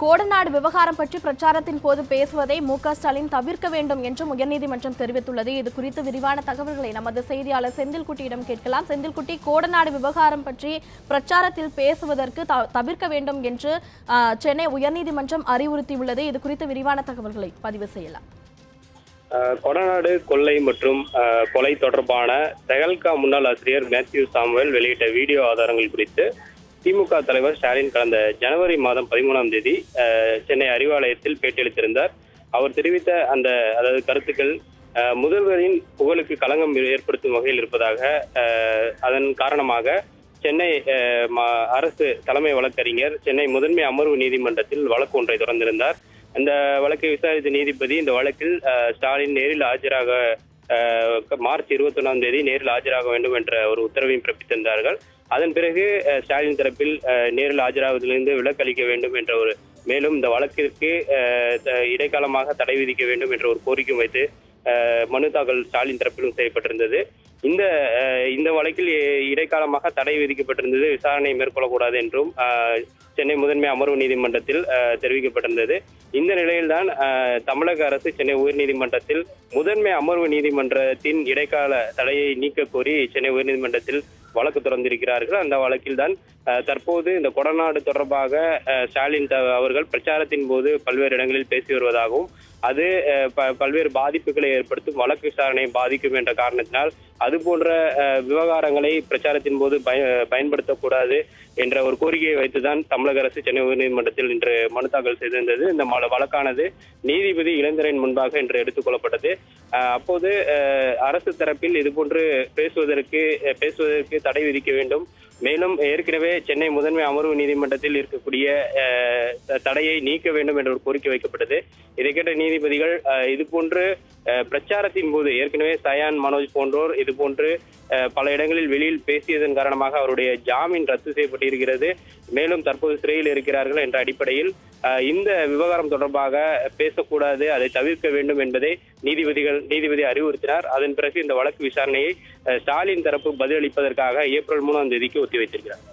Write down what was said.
கோடநாடு விவகாரம் பற்றி பிரச்சாரத்தின் போது பேசுவதை மு ஸ்டாலின் தவிர்க்க வேண்டும் என்றும் உயர்நீதிமன்றம் தெரிவித்துள்ளது. இது குறித்து விரிவான தகவல்களை நமது செய்தியாளர் செந்தில்குட்டியிடம் கேட்கலாம். செந்தில்குட்டி கோடநாடு விவகாரம் பற்றி பிரச்சாரத்தில் பேசுவதற்கு தவிர்க்க வேண்டும் என்று சென்னை உயர்நீதிமன்றம் அறிவுறுத்தியுள்ளது. இது குறித்து விரிவான தகவல்களை பதிவு செய்யலாம். கொடநாடு கொள்ளை மற்றும் கொலை தொடர்பான தெகல்கா முன்னாள் ஆசிரியர் மேத்யூ சாமுவேல் வெளியிட்ட வீடியோ ஆதாரங்கள் குறித்து திமுக தலைவர் ஸ்டாலின் கடந்த ஜனவரி மாதம் பதிமூணாம் தேதி சென்னை அறிவாலயத்தில் பேட்டியளித்திருந்தார். அவர் தெரிவித்த அந்த அதாவது கருத்துக்கள் முதல்வரின் புகழுக்கு களங்கம் ஏற்படுத்தும் வகையில் இருப்பதாக அதன் காரணமாக சென்னை அரசு தலைமை வழக்கறிஞர் சென்னை முதன்மை அமர்வு நீதிமன்றத்தில் வழக்கு ஒன்றை தொடர்ந்திருந்தார். அந்த வழக்கை விசாரித்த நீதிபதி இந்த வழக்கில் ஸ்டாலின் நேரில் ஆஜராக மார்ச் இருபத்தி ஒன்றாம் தேதி நேரில் ஆஜராக வேண்டும் என்ற ஒரு உத்தரவையும் பிறப்பித்திருந்தார்கள். அதன் பிறகு ஸ்டாலின் தரப்பில் நேரில் ஆஜராவதிலிருந்து விலக்கு அளிக்க வேண்டும் என்ற ஒரு மேலும் இந்த வழக்கிற்கு த- இடைக்காலமாக தடை விதிக்க வேண்டும் என்ற ஒரு கோரிக்கை வைத்து மனு தாக்கல் ஸ்டாலின் தரப்பிலும் செய்யப்பட்டிருந்தது. இந்த இந்த வழக்கில் இடைக்காலமாக தடை விதிக்கப்பட்டிருந்தது விசாரணை மேற்கொள்ளக்கூடாது என்றும் சென்னை முதன்மை அமர்வு நீதிமன்றத்தில் தெரிவிக்கப்பட்டிருந்தது. இந்த நிலையில்தான் தமிழக அரசு சென்னை உயர்நீதிமன்றத்தில் முதன்மை அமர்வு நீதிமன்றத்தின் இடைக்கால தடையை நீக்க கோரி சென்னை உயர்நீதிமன்றத்தில் வழக்கு தொடர்ந்திருக்கிறார்கள் அந்த வழக்கில் தான் தற்போது இந்த கொடநாடு தொடர்பாக ஸ்டாலின் அவர்கள் பிரச்சாரத்தின் போது பல்வேறு இடங்களில் பேசி வருவதாகவும் அது ப- பல்வேறு பாதிப்புகளை ஏற்படுத்தும் வழக்கு விசாரணையை பாதிக்கும் என்ற காரணத்தினால் அது போன்ற விவகாரங்களை பிரச்சாரத்தின் போது பய பயன்படுத்தக்கூடாது என்ற ஒரு கோரிக்கையை வைத்துதான் தமிழக அரசு சென்னை உயர்நீதிமன்றத்தில் இன்று மனு தாக்கல் செய்திருந்தது. இந்த வழக்கானது நீதிபதி இளந்திரன் முன்பாக இன்று எடுத்துக்கொள்ளப்பட்டது அப்போது அரசு தரப்பில் இதுபோன்று பேசுவதற்கு பேசுவதற்கு தடை விதிக்க வேண்டும். மேலும் ஏற்கனவே சென்னை முதன்மை அமர்வு நீதிமன்றத்தில் இருக்கக்கூடிய தடையை நீக்க வேண்டும் என்ற ஒரு கோரிக்கை வைக்கப்பட்டது. இதை கேட்ட நீதிபதிகள் இது போன்று பிரச்சாரத்தின் போது ஏற்கனவே சயான் மனோஜ் போன்றோர் இதுபோன்று போன்று பல இடங்களில் வெளியில் பேசியதன் காரணமாக அவருடைய ஜாமீன் ரத்து செய்யப்பட்டிருக்கிறது. மேலும் தற்போது சிறையில் இருக்கிறார்கள் என்ற அடிப்படையில் இந்த விவகாரம் தொடர்பாக பேசக்கூடாது அதை தவிர்க்க வேண்டும் என்பதை நீதிபதிகள் நீதிபதி அறிவுறுத்தினார். அதன் பிறகு இந்த வழக்கு விசாரணையை ஸ்டாலின் தரப்பு பதிலளிப்பதற்காக ஏப்ரல் மூணாம் தேதிக்கு ஒத்திவைத்திருக்கிறார்.